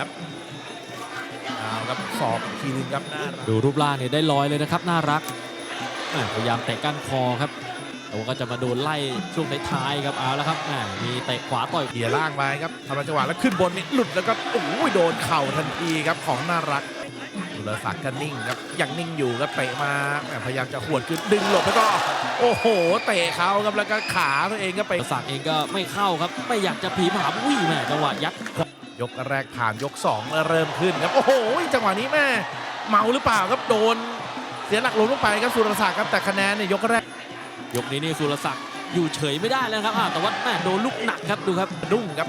ครับเอาครับสอบอีกทีหนึงครับหน้ารักดูรูปร่างเนี่ยได้ลอยเลยนะครับ น่ารักแหม่พยายามเตะก้านคอครับแต่ว่าก็จะมาโดนไล่ช่วงท้ายๆครับเอาแล้วครับแหม่มีเตะขวาต่อย เขี่ยล่างไปครับทำจังหวะแล้วขึ้นบนนี่หลุดแล้วก็โอ้โหโดนเข่าทันทีครับของน่ารักสุรศักดิ์ก็นิ่งครับยังนิ่งอยู่ครับเตะมาแหม่พยายามจะขวดขึ้นดึงหลบแล้วก็ โอ้โห เตะเขาครับแล้วก็ขาตัวเองก็ไป ศักดิ์เองก็ไม่เข้าครับ ไม่อยากจะผีผามวิ่งแหม่จังหวะยัด ยกแรกผ่านยก 2 เริ่มขึ้นครับ โอ้โห จังหวะนี้แม่เมาหรือเปล่าครับโดน เสียหลักล้มลงไปครับสุรศักดิ์ครับแต่คะแนนเนี่ยยกแรก ยกนี้นี่สุรศักดิ์อยู่เฉยไม่ได้แล้วครับอ่าแต่ว่าแม่โดนลูกหนักครับดูครับดุ้งครับ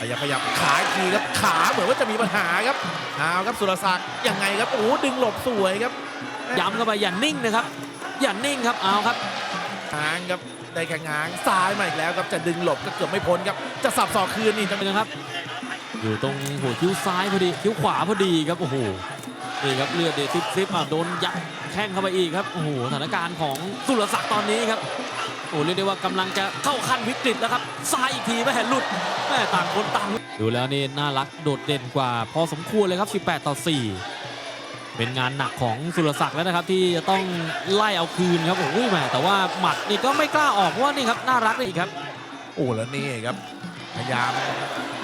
พยายามพยายามขาอีกทีครับขาเหมือนว่าจะมีปัญหาครับเอาครับสุรศักดิ์ยังไงครับโอ้โหดึงหลบสวยครับย้ำเข้าไปอย่านิ่งนะครับอย่านิ่งครับเอาครับหางครับได้แข่งหางซ้ายมาอีกแล้วครับจะดึงหลบก็เกือบไม่พ้นครับจะสับศอกคืนนี่จังนะครับ อยู่ตรงหัวคิ้วซ้ายพอดีคิ้วขวาพอดีครับโอ้โหนี่ครับเลือดเดซิปซิปอะโดนยัดแข้งเข้าไปอีกครับโอ้โหสถานการณ์ของสุรศักดิ์ตอนนี้ครับโอ้เรียกได้ว่ากำลังจะเข้าขั้นวิกฤตแล้วครับซ้ายอีกทีไม่เห็นหลุดแม่ต่างคนต่างดูแล้วนี่น่ารักโดดเด่นกว่า พอสมควรเลยครับ 18 ต่อ 4 เป็นงานหนักของสุรศักดิ์แล้วนะครับ ที่จะต้องไล่เอาคืนครับโอ้ยแหมแต่ว่าหมัดนี่ก็ไม่กล้าออกเพราะว่านี่ครับน่ารักเลยครับ โอ้แล้วนี่ครับพยายาม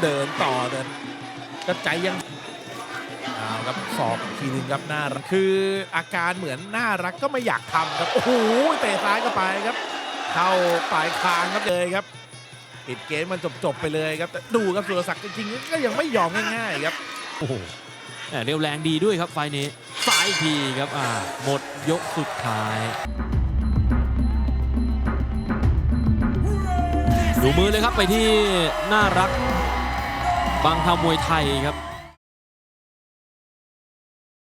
เดินต่อเดินก็ใจยังเอาครับสอบอีกทีหนึงครับน่ารักคืออาการเหมือนน่ารักก็ไม่อยากทำครับโอ้โหเตะซ้ายเข้าไปครับ เข้าปลายคางครับเลยครับปิดเกมมันจบๆไปเลยครับแต่ดูครับสุรศักดิ์จริงๆก็ยังไม่ยอมง่ายๆครับโอ้โหเร็วแรงดีด้วยครับไฟล์นี้ซ้ายทีครับอ่าหมดยกสุดท้าย ดูมือเลยครับไปที่น่ารัก บางทำมวยไทยครับ